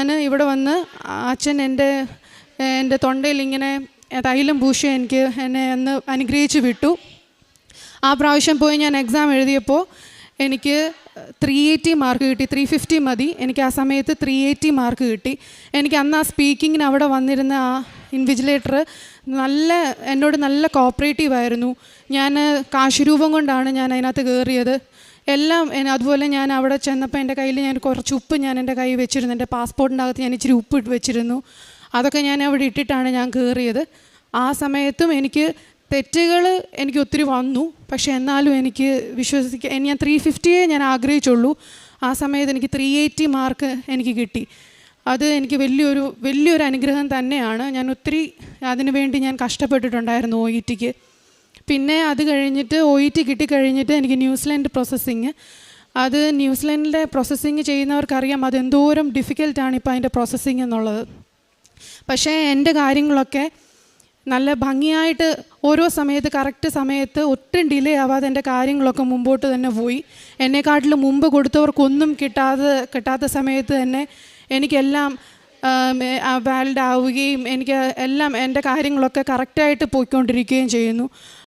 ഞാൻ ഇവിടെ വന്ന് അച്ഛൻ എന്റെ എന്റെ തൊണ്ടയിൽ ഇങ്ങനെ തൈലം പൂശി എനിക്ക് എന്നെ ഒന്ന് അനുഗ്രഹിച്ച് വിട്ടു. ആ പ്രാവശ്യം പോയി ഞാൻ എക്സാം എഴുതിയപ്പോൾ എനിക്ക് ത്രീ എയ്റ്റി മാർക്ക് കിട്ടി. ത്രീ ഫിഫ്റ്റി മതി. എനിക്ക് ആ സമയത്ത് ത്രീ എയ്റ്റി മാർക്ക് കിട്ടി. എനിക്ക് അന്ന് ആ സ്പീക്കിങ്ങിന് അവിടെ വന്നിരുന്ന ആ ഇൻവിജിലേറ്റർ നല്ല എന്നോട് നല്ല കോപ്പറേറ്റീവ് ആയിരുന്നു. ഞാൻ കാശുരൂപം കൊണ്ടാണ് ഞാൻ അതിനകത്ത് കയറിയത് എല്ലാം അതുപോലെ ഞാൻ അവിടെ ചെന്നപ്പോൾ എന്റെ കയ്യിൽ ഞാൻ കുറച്ച് ഉപ്പ് ഞാൻ എന്റെ കൈ വെച്ചിരുന്നു. എന്റെ പാസ്പോർട്ടിന്റെ അകത്ത് ഞാൻ ഇച്ചിരി ഉപ്പ് ഇട്ട് വെച്ചിരുന്നു. അതൊക്കെ ഞാൻ അവിടെ ഇട്ടിട്ടാണ് ഞാൻ കയറിയത് ആ സമയത്തും എനിക്ക് തെറ്റുകൾ എനിക്ക് ഒത്തിരി വന്നു. പക്ഷേ എന്നാലും എനിക്ക് വിശ്വസിക്കാൻ ഞാൻ ത്രീ ഫിഫ്റ്റിയെ ഞാൻ ആഗ്രഹിച്ചുള്ളൂ. ആ സമയത്ത് എനിക്ക് ത്രീ എയ്റ്റി മാർക്ക് എനിക്ക് കിട്ടി. അത് എനിക്ക് വലിയൊരു വലിയൊരു അനുഗ്രഹം തന്നെയാണ്. ഞാൻ ഒത്തിരി അതിനു വേണ്ടി ഞാൻ കഷ്ടപ്പെട്ടിട്ടുണ്ടായിരുന്നു ഒ ഇ ടിക്ക് പിന്നെ അത് കഴിഞ്ഞിട്ട് ഒ ഇ ടി കിട്ടിക്കഴിഞ്ഞിട്ട് എനിക്ക് ന്യൂസിലാൻഡ് പ്രോസസ്സിങ് അത് ന്യൂസിലാൻഡിലെ പ്രോസസ്സിങ് ചെയ്യുന്നവർക്കറിയാം. അത് എന്തോരം ഡിഫിക്കൽട്ടാണ് ഇപ്പോൾ അതിന്റെ പ്രോസസ്സിങ് എന്നുള്ളത്. പക്ഷേ എന്റെ കാര്യങ്ങളൊക്കെ നല്ല ഭംഗിയായിട്ട് ഓരോ സമയത്ത് കറക്റ്റ് സമയത്ത് ഒട്ടും ഡിലേ ആവാതെ എന്റെ കാര്യങ്ങളൊക്കെ മുമ്പോട്ട് തന്നെ പോയി. എന്നെക്കാട്ടിലും മുമ്പ് കൊടുത്തവർക്കൊന്നും കിട്ടാതെ കിട്ടാത്ത സമയത്ത് തന്നെ എനിക്കെല്ലാം വാലിഡ് ആവുകയും എനിക്ക് എല്ലാം എന്റെ കാര്യങ്ങളൊക്കെ കറക്റ്റായിട്ട് പോയിക്കൊണ്ടിരിക്കുകയും ചെയ്യുന്നു.